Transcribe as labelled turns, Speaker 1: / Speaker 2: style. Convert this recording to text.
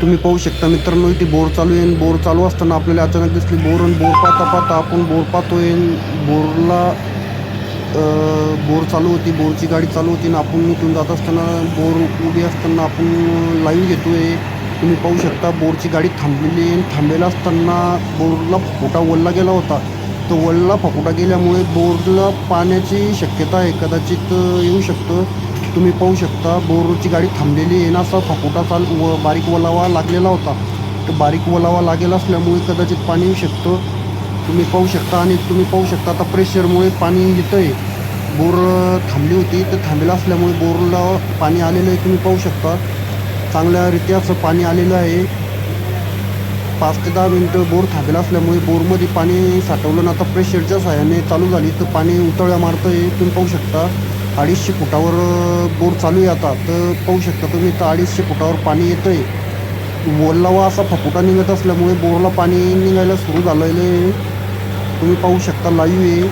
Speaker 1: तुम्ही पाहू शकता मित्रांनो इथे बोर चालू आहे बोर चालू असताना आपल्याला अचानक दिसली बोर आणि बोर पाहता पाहता आपण बोर पाहतोय बोरला बोर चालू होती बोरची गाडी चालू होती आणि आपण इथून जात असताना बोर उभी असताना आपण लाईव्ह घेतोय. तुम्ही पाहू शकता बोरची गाडी थांबलेली आहे थांबलेला असताना बोरला फुटा वल्ला गेला होता. तो वल्ला फकुटा गेल्यामुळे बोरला पाण्याची शक्यता आहे. कदाचित येऊ शकतं. तुम्ही पाहू शकता बोरची गाडी थांबलेली आहे ना असा चाल व बारीक ओलावा लागलेला होता. तर बारीक ओलावा लागेल असल्यामुळे कदाचित पाणी येऊ शकतं. तुम्ही पाहू शकता आणि तुम्ही पाहू शकता आता प्रेशरमुळे पाणी येतं आहे बोर थांबली होती तर थांबलेलं असल्यामुळे बोरला पाणी आलेलं आहे तुम्ही पाहू शकता. चांगल्यारीत्या असं पाणी आलेलं आहे. पाच ते दहा मिनटं बोर थांबेला असल्यामुळे बोरमध्ये पाणी साठवलं ना आता प्रेशरच्या सहाय्याने चालू झाली. तर पाणी उतळ्या मारतं आहे तुम्ही पाहू शकता. अडीचशे फुटावर बोर चालू आहे आता. तर पाहू शकता तुम्ही तर अडीचशे फुटावर पाणी येतं आहे ओलावा असा फपुटा निघत असल्यामुळे बोरला पाणी निघायला सुरू झालेलं आहे तुम्ही पाहू शकता लाईव्ह आहे.